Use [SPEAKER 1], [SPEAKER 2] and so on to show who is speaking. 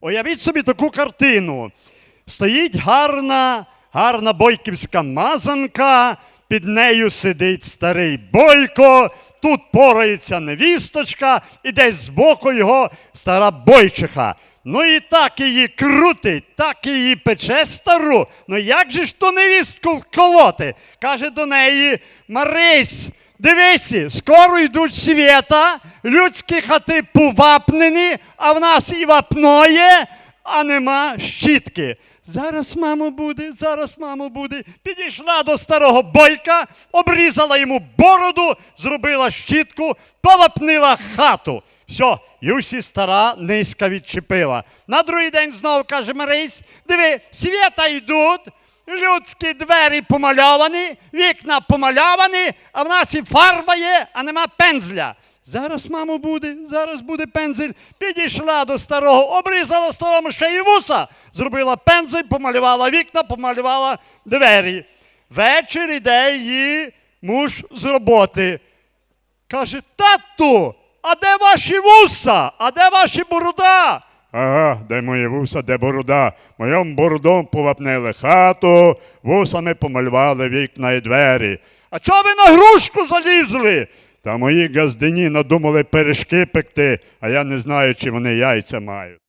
[SPEAKER 1] Уявіть собі таку картину. Стоїть гарна, гарна бойківська мазанка, під нею сидить старий бойко, тут порається невісточка, і десь збоку його стара бойчиха. Ну і так її крутить, так її пече стару. Ну як же ж ту невістку вколоти? Каже до неї Марись, дивися, скоро йдуть свята, людські хати повапнені, а в нас і вапно а нема щітки. Зараз, мамо, буде, зараз, мамо, буде. Підійшла до старого бойка, обрізала йому бороду, зробила щітку, повапнила хату. Все, Юсі стара низька відчепила. На другий день знову каже Марись, диви, свята йдуть, людські двері помальовані, вікна помальовані, а в нас і фарба є, а нема пензля. Зараз, мамо, буде, зараз буде пензель. Підійшла до старого, обрізала старому ще й вуса, зробила пензель, помалювала вікна, помалювала двері. Вечір іде її муж з роботи. Каже, тату, а де ваші вуса? А де ваші борода? Ага, де мої вуса, де борода? Моїм бородом повапнили хату, вусами помалювали вікна і двері. А чого ви на грушку залізли? Та мої газдині надумали пиріжки пекти, а я не знаю, чи вони яйця мають.